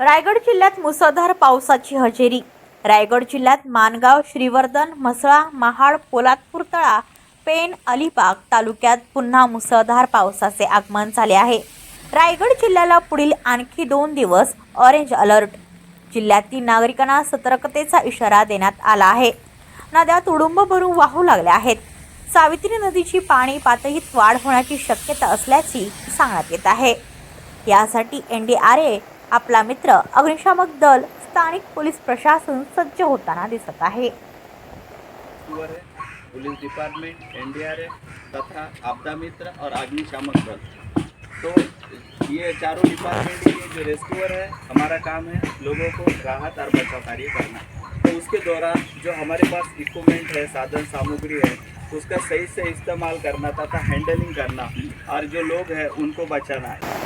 रायगड जिल्ह्यात मुसळधार पावसाची हजेरी. रायगड जिल्ह्यात मानगाव श्रीवर्धन म्हसळा महाड पोलादपूर तळा पेण अलिबाग तालुक्यात पुन्हा मुसळधार पावसाचे आगमन झाले आहे. रायगड जिल्ह्याला पुढील आणखी दोन दिवस ऑरेंज अलर्ट जिल्ह्यातील नागरिकांना सतर्कतेचा इशारा देण्यात आला आहे. नद्या तुडुंब भरून वाहू लागल्या आहेत. सावित्री नदीची पाणी पातळीत वाढ होण्याची शक्यता असल्याची सांगण्यात येत आहे. यासाठी एन डी आर ए आपला मित्र अग्निशामक दल स्थानिक पोलीस प्रशासन सज्ज होताना दिसत आहे. Department and police department NDRF तथा आपदा मित्र और अग्निशामक दल. तो ये चारों डिपार्टमेंट के जो रेस्क्यूअर है हमारा काम है लोगों को राहत और बचाव कार्य करना। तो उसके दौरान जो हमारे पास इक्विपमेंट है साधन सामग्री है उसका सही से इस्तेमाल करना तथा हैंडलिंग करना और जो लोग हैं उनको बचाना है।